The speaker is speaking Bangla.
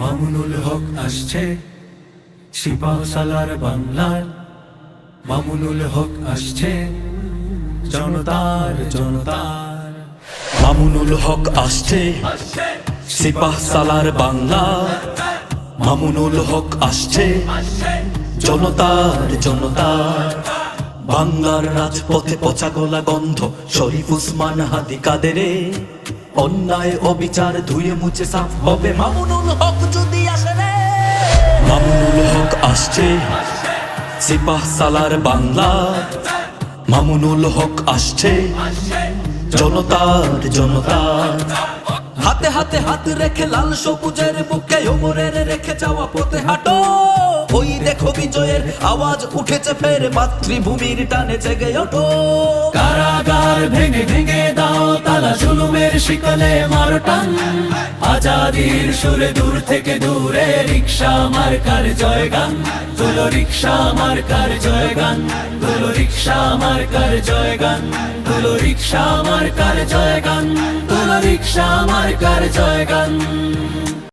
মামুনুল হক আসছে সিপাহ সালার বাংলার মামুনুল হক আসছে, জনতার জনতার। মামুনুল হক আসছে সিপাহ সালার বাংলা মামুনুল হক আসছে, জনতার জনতার। বাংলার রাজপথে পচা গোলা গন্ধ শরীফ উসমান হাদি কাদেরে অন্যায় অবিচার ধুয়ে মুছে সাফ হবে। মামুনুল হক যদি আসে রে মামুনুল হক আসছে। সিপাহ সালার বাংলা, মামুনুল হক আসছে। জনতার জনতার হাতে হাতে হাত রেখে লাল সবুজের বুকে ওমরের রেখে যাওয়া পথে হাঁটো। ওই দেখো বিজয়ের আওয়াজ উঠেছে ফের, মাতৃভূমির টানে জেগে ওঠো। কারাগার তালা জুলুমের শিকলে মারো টান। আজাদির সুরে দূর থেকে দূরে রিক্সা মার্কার জয়গান। তুলো রিক্সা মার্কার জয়গান তুলো রিক্সা মার্কার জয়গান তুলো রিক্সা মার্কার জয়গান তুলো রিক্সা মার্কার জয়গান।